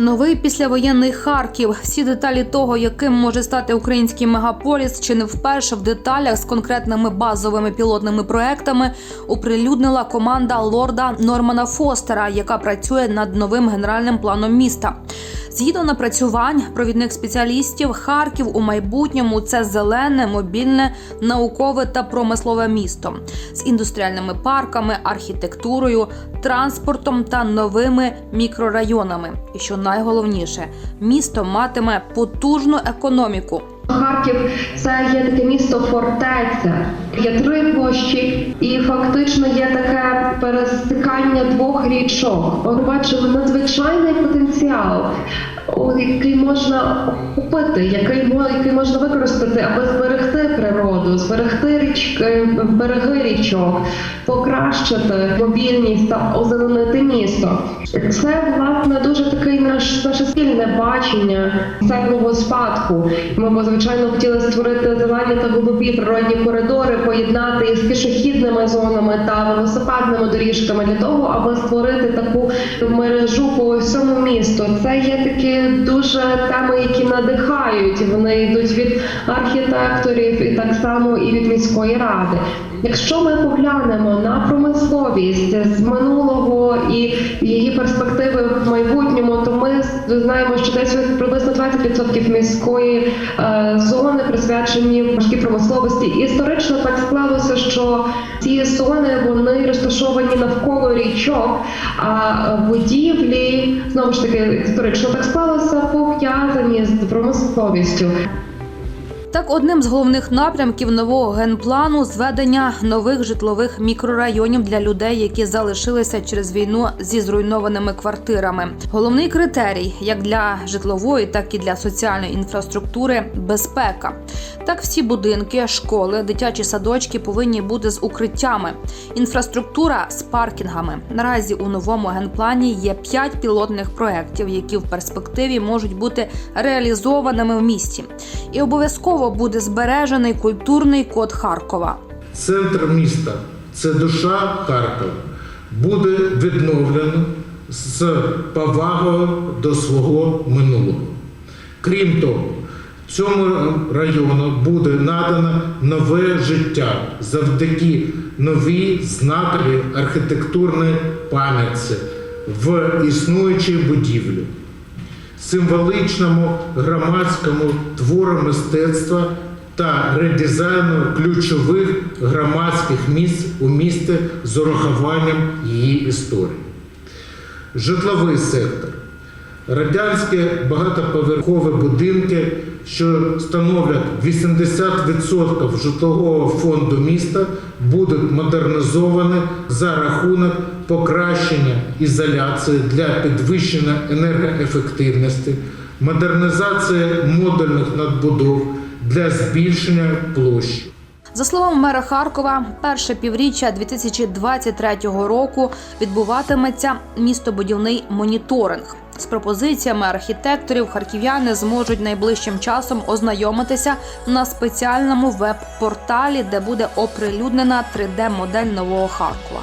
Новий післявоєнний Харків. Всі деталі того, яким може стати український мегаполіс, чи не вперше в деталях з конкретними базовими пілотними проектами оприлюднила команда лорда Нормана Фостера, яка працює над новим генеральним планом міста. Згідно напрацювань провідних спеціалістів, Харків у майбутньому це зелене, мобільне, наукове та промислове місто з індустріальними парками, архітектурою, транспортом та новими мікрорайонами. І що найголовніше, місто матиме потужну економіку. Харків це є таке місто фортеця. Є три площі, і фактично є таке пересикання двох річок. Ми бачимо надзвичайний потенціал, який можна купити, який, який можна використати, аби зберегти природу, зберегти річки, береги річок, покращити мобільність та озеленити місто. Це власне дуже таке наш наше спільне бачення цеглого спадку. Ми б звичайно хотіли створити зелені та голубі природні коридори, поєднати їх з пішохідними зонами та велосипедними доріжками для того, аби створити таку мережу по всьому місту. Це є такі дуже теми, які надихають. Вони йдуть від архітекторів і так само і від міської ради. Якщо ми поглянемо на промисловість з минулого і її перспективи в майбутньому, то ми знаємо, що десь приблизно 20% міської е, зони присвячені важкій промисловості. Історично так склалося, що ці зони вони розташовані навколо річок, а будівлі знову ж таки історично так склалося, пов'язані з промисловістю. Так, одним з головних напрямків нового генплану зведення нових житлових мікрорайонів для людей, які залишилися через війну зі зруйнованими квартирами. Головний критерій як для житлової, так і для соціальної інфраструктури безпека. Так, всі будинки, школи, дитячі садочки повинні бути з укриттями. Інфраструктура з паркінгами. Наразі у новому генплані є п'ять пілотних проєктів, які в перспективі можуть бути реалізованими в місті. І обов'язково буде збережений культурний код Харкова. Центр міста це душа Харкова. Буде відновлено з повагою до свого минулого. Крім того, цьому району буде надано нове життя завдяки новій знаковій архітектурній пам'ятці в існуючій будівлі символичному громадському твору мистецтва та редизайну ключових громадських місць у місті з урахуванням її історії. Житловий сектор. Радянські багатоповерхові будинки, що становлять 80% житлового фонду міста, будуть модернізовані за рахунок покращення ізоляції для підвищення енергоефективності, модернізації модульних надбудов для збільшення площі. За словами мера Харкова, перше півріччя 2023 року відбуватиметься містобудівний моніторинг. З пропозиціями архітекторів харків'яни зможуть найближчим часом ознайомитися на спеціальному веб-порталі, де буде оприлюднена 3D-модель нового Харкова.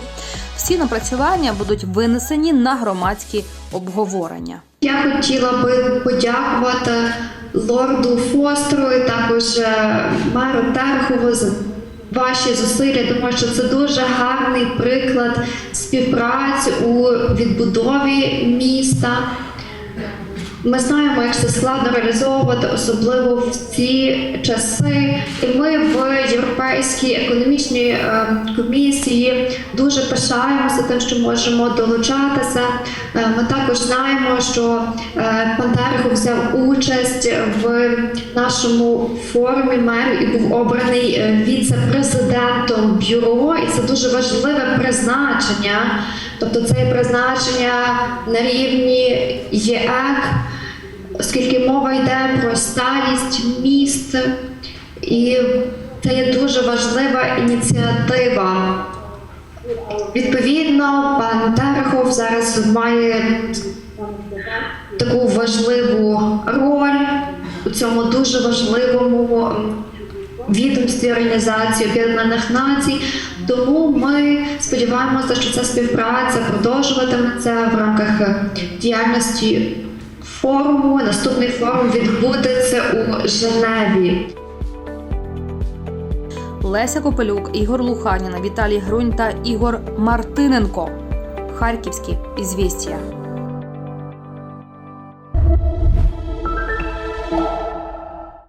Всі напрацювання будуть винесені на громадські обговорення. Я хотіла би подякувати лорду Фостеру і також е, меру Терхову за ваші зусилля, тому що це дуже гарний приклад співпраці у відбудові міста. 三。Ми знаємо, як це складно реалізовувати, особливо в ці часи. І ми в Європейській економічній е, комісії дуже пишаємося тим, що можемо долучатися. Е, Ми також знаємо, що е, пан взяв участь в нашому форумі мерів і був обраний віце-президентом бюро, і це дуже важливе призначення. Тобто це призначення на рівні ЄЕК, оскільки мова йде про сталість міст, і це є дуже важлива ініціатива. Відповідно, пан Терехов зараз має таку важливу роль у цьому дуже важливому відомстві Організації Об'єднаних Націй. Тому ми сподіваємося, що ця співпраця продовжуватиметься в рамках діяльності форуму. Наступний форум відбудеться у Женеві. Леся Копелюк, Ігор Луханіна, Віталій Грунь та Ігор Мартиненко. Харківські ізвістія.